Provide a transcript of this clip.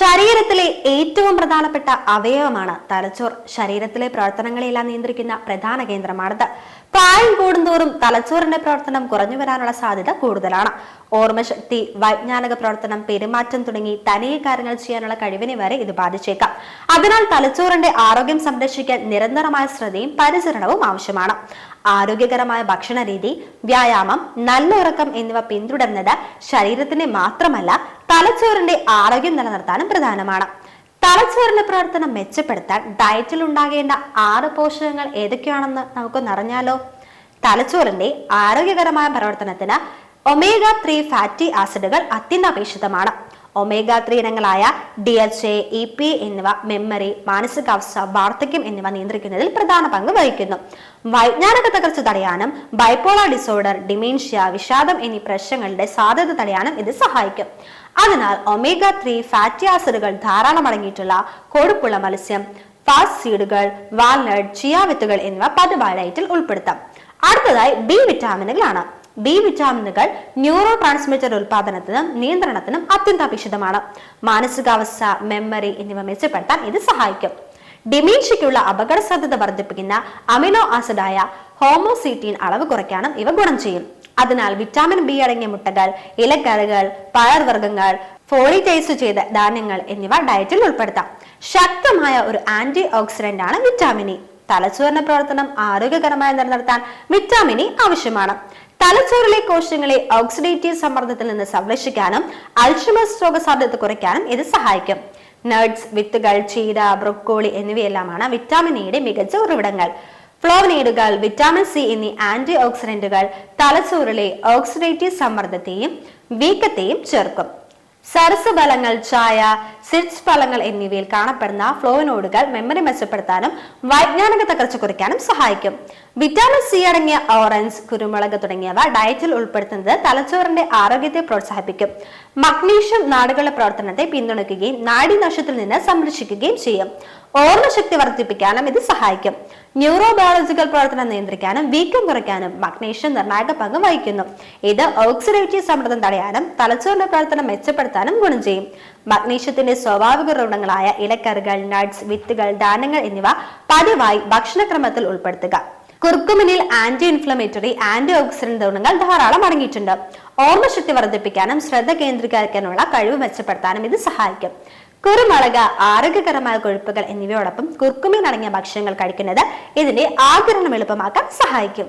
ശരീരത്തിലെ ഏറ്റവും പ്രധാനപ്പെട്ട അവയവമാണ് തലച്ചോർ. ശരീരത്തിലെ പ്രവർത്തനങ്ങളെല്ലാം നിയന്ത്രിക്കുന്ന പ്രധാന കേന്ദ്രമാണിത്. പ്രായം കൂടുന്തോറും തലച്ചോറിന്റെ പ്രവർത്തനം കുറഞ്ഞു വരാനുള്ള സാധ്യത കൂടുതലാണ്. ഓർമ്മശക്തി വൈജ്ഞാനിക പ്രവർത്തനം പെരുമാറ്റം തുടങ്ങി തനിയെ കാര്യങ്ങൾ ചെയ്യാനുള്ള കഴിവിനെ വരെ ഇത് ബാധിച്ചേക്കാം. അതിനാൽ തലച്ചോറിന്റെ ആരോഗ്യം സംരക്ഷിക്കാൻ നിരന്തരമായ ശ്രദ്ധയും പരിചരണവും ആവശ്യമാണ്. ആരോഗ്യകരമായ ഭക്ഷണ രീതി വ്യായാമം നല്ല ഉറക്കം എന്നിവ പിന്തുടരുന്നത് ശരീരത്തിന് മാത്രമല്ല തലച്ചോറിന്റെ ആരോഗ്യം നിലനിർത്താനും പ്രധാനമാണ്. തലച്ചോറിന്റെ പ്രവർത്തനം മെച്ചപ്പെടുത്താൻ ഡയറ്റിൽ ഉണ്ടാകേണ്ട ആറ് പോഷകങ്ങൾ ഏതൊക്കെയാണെന്ന് നമുക്കൊന്ന് അറിഞ്ഞാലോ? തലച്ചോറിന്റെ ആരോഗ്യകരമായ പ്രവർത്തനത്തിന് ഒമേഗ ത്രീ ഫാറ്റി ആസിഡുകൾ അത്യന്താപേക്ഷിതമാണ്. Omega three ഇനങ്ങളായ D H A E P എന്നിവ മെമ്മറി മാനസികാവസ്ഥ വാർദ്ധക്യം എന്നിവ നിയന്ത്രിക്കുന്നതിൽ പ്രധാന പങ്ക് വഹിക്കുന്നു. വൈജ്ഞാനിക തകർച്ച തടയാനും ബൈപ്പോളാർ ഡിസോർഡർ ഡിമീൻഷ്യ വിഷാദം എന്നീ പ്രശ്നങ്ങളുടെ സാധ്യത തടയാനും ഇത് സഹായിക്കും. അതിനാൽ ഒമേഗ ത്രീ ഫാറ്റി ആസിഡുകൾ ധാരാളം അടങ്ങിയിട്ടുള്ള കൊഴുപ്പുള്ള മത്സ്യം ഫാസ്റ്റ് സീഡുകൾ വാൽനട്ട് ചിയ വിത്തുകൾ എന്നിവ പതിവായ ഡയറ്റിൽ ഉൾപ്പെടുത്താം. അടുത്തതായി ബി വിറ്റാമിനുകളാണ്. ബി വിറ്റാമിനുകൾ ന്യൂറോ ട്രാൻസ്മിറ്റർ ഉൽപാദനത്തിനും നിയന്ത്രണത്തിനും അത്യന്താപേക്ഷിതമാണ്. മാനസികാവസ്ഥ മെമ്മറി എന്നിവ മെച്ചപ്പെടുത്താൻ ഇത് സഹായിക്കും. ഡിമീൻഷ്യയ്ക്കുള്ള അപകട സാധ്യത വർദ്ധിപ്പിക്കുന്ന അമിനോ ആസിഡായ ഹോമോസീറ്റീൻ അളവ് കുറയ്ക്കാനും ഇവ ഗുണം ചെയ്യും. അതിനാൽ വിറ്റാമിൻ ബി അടങ്ങിയ മുട്ടകൾ ഇലക്കറികൾ പഴവർഗങ്ങൾ ഫോളിറ്റൈസ് ചെയ്ത ധാന്യങ്ങൾ എന്നിവ ഡയറ്റിൽ ഉൾപ്പെടുത്താം. ശക്തമായ ഒരു ആന്റി ഓക്സിഡന്റ് ആണ് വിറ്റാമിൻ തലച്ചോറിന്റെ പ്രവർത്തനം ആരോഗ്യകരമായി നിലനിർത്താൻ വിറ്റാമിനി ആവശ്യമാണ്. തലച്ചോറിലെ കോശങ്ങളെ ഓക്സിഡേറ്റീവ് സമ്മർദ്ദത്തിൽ നിന്ന് സംരക്ഷിക്കാനും അൾഷിമസ് രോഗസാധ്യത കുറയ്ക്കാനും ഇത് സഹായിക്കും. നട്ട്സ് വിത്തുകൾ ചീര ബ്രൊക്കോളി എന്നിവയെല്ലാമാണ് വിറ്റാമിൻ എയുടെ മികച്ച ഉറവിടങ്ങൾ. ഫ്ലോവനൈഡുകൾ വിറ്റാമിൻ സി എന്നീ ആന്റി ഓക്സിഡന്റുകൾ തലച്ചോറിലെ ഓക്സിഡേറ്റീവ് സമ്മർദ്ദത്തെയും വീക്കത്തെയും ചേർക്കും സരസഫലങ്ങൾ ചായ സിഡ്സ് ഫലങ്ങൾ എന്നിവയിൽ കാണപ്പെടുന്ന ഫ്ലോവിനോഡുകൾ മെമ്മറി മെച്ചപ്പെടുത്താനും വൈജ്ഞാനിക തകർച്ച കുറയ്ക്കാനും സഹായിക്കും. വിറ്റാമിൻ സി അടങ്ങിയ ഓറഞ്ച് കുരുമുളക് തുടങ്ങിയവ ഡയറ്റിൽ ഉൾപ്പെടുത്തുന്നത് തലച്ചോറിന്റെ ആരോഗ്യത്തെ പ്രോത്സാഹിപ്പിക്കും. മഗ്നീഷ്യം നാടുകളുടെ പ്രവർത്തനത്തെ പിന്തുണയ്ക്കുകയും നശത്തിൽ നിന്ന് സംരക്ഷിക്കുകയും ചെയ്യും. ഓർമ്മശക്തി വർദ്ധിപ്പിക്കാനും ഇത് സഹായിക്കും. ന്യൂറോ ബയോളജിക്കൽ പ്രവർത്തനം നിയന്ത്രിക്കാനും വീക്കം കുറയ്ക്കാനും മഗ്നീഷ്യം നിർണായക പങ്ക് വഹിക്കുന്നു. ഇത് ഓക്സിഡേറ്റീവ് സമ്മർദ്ദം തടയാനും തലച്ചോറിന്റെ പ്രവർത്തനം മെച്ചപ്പെടുത്താനും ഗുണം ചെയ്യും. മഗ്നീഷ്യത്തിന്റെ സ്വാഭാവിക ഉറവിടങ്ങളായ ഇലക്കറികൾ നട്ട്സ് വിത്തുകൾ ധാന്യങ്ങൾ എന്നിവ പതിവായി ഭക്ഷണക്രമത്തിൽ ഉൾപ്പെടുത്തുക. കുർക്കുമിനിൽ ആന്റി ഇൻഫ്ലമേറ്ററി ആന്റി ഓക്സിഡന്റ് ഗുണങ്ങൾ ധാരാളം അടങ്ങിയിട്ടുണ്ട്. ഓർമ്മശക്തി വർദ്ധിപ്പിക്കാനും ശ്രദ്ധ കേന്ദ്രീകരിക്കാനുള്ള കഴിവ് മെച്ചപ്പെടുത്താനും ഇത് സഹായിക്കും. കുരുമുളക് ആരോഗ്യകരമായ കൊഴുപ്പുകൾ എന്നിവയോടൊപ്പം കുർക്കുമീൻ അടങ്ങിയ ഭക്ഷണങ്ങൾ കഴിക്കുന്നത് ഇതിന്റെ ആകിരണം എളുപ്പമാക്കാൻ സഹായിക്കും.